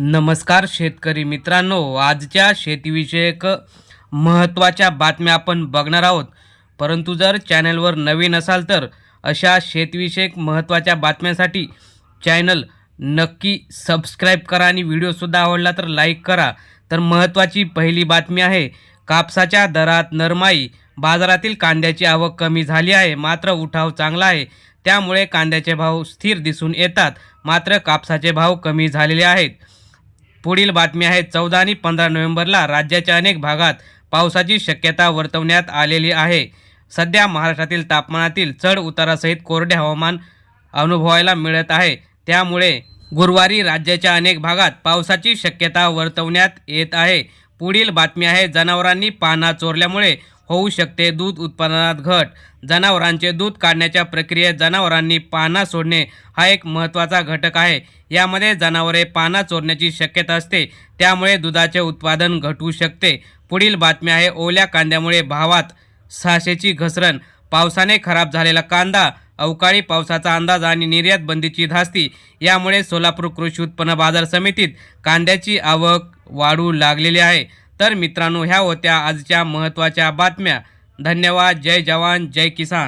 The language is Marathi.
नमस्कार शेतकरी मित्रांनो आजच्या शेतीविषयक महत्त्वाच्या बातम्या आपण बघणार आहोत. परंतु जर चॅनलवर नवीन असाल तर अशा शेतीविषयक महत्त्वाच्या बातम्यांसाठी चॅनल नक्की सबस्क्राईब करा आणि व्हिडिओसुद्धा आवडला तर लाईक करा. तर महत्त्वाची पहिली बातमी आहे कापसाच्या दरात नरमाई. बाजारातील कांद्याची आवक कमी झाली आहे मात्र उठाव चांगला आहे. त्यामुळे कांद्याचे भाव स्थिर दिसून येतात मात्र कापसाचे भाव कमी झालेले आहेत. पुढील बातमी आहे चौदा आणि पंधरा नोव्हेंबरला राज्याच्या अनेक भागात पावसाची शक्यता वर्तवण्यात आलेली आहे. सध्या महाराष्ट्रातील तापमानातील चढ उतारासहित कोरडे हवामान अनुभवायला मिळत आहे. त्यामुळे गुरुवारी राज्याच्या अनेक भागात पावसाची शक्यता वर्तवण्यात येत आहे. पुढील बातमी आहे जनावरांनी पाना चोरल्यामुळे होऊ शकते. दूध उत्पादनात घट. जनावरांचे दूध काढण्याच्या प्रक्रियेत जनावरांनी पाना सोडणे हा एक महत्त्वाचा घटक आहे. यामध्ये जनावरे पाना चोरण्याची शक्यता असते. त्यामुळे दुधाचे उत्पादन घटू शकते. पुढील बातमी आहे ओल्या कांद्यामुळे भावात सहाशेची घसरण. पावसाने खराब झालेला कांदा अवकाळी पावसाचा अंदाज आणि निर्यात बंदीची धास्ती. यामुळे सोलापूर कृषी उत्पन्न बाजार समितीत कांद्याची आवक वाढू लागलेली आहे. तर मित्रांनो ह्या होत्या आजच्या महत्त्वाच्या बातम्या. धन्यवाद. जय जवान जय किसान.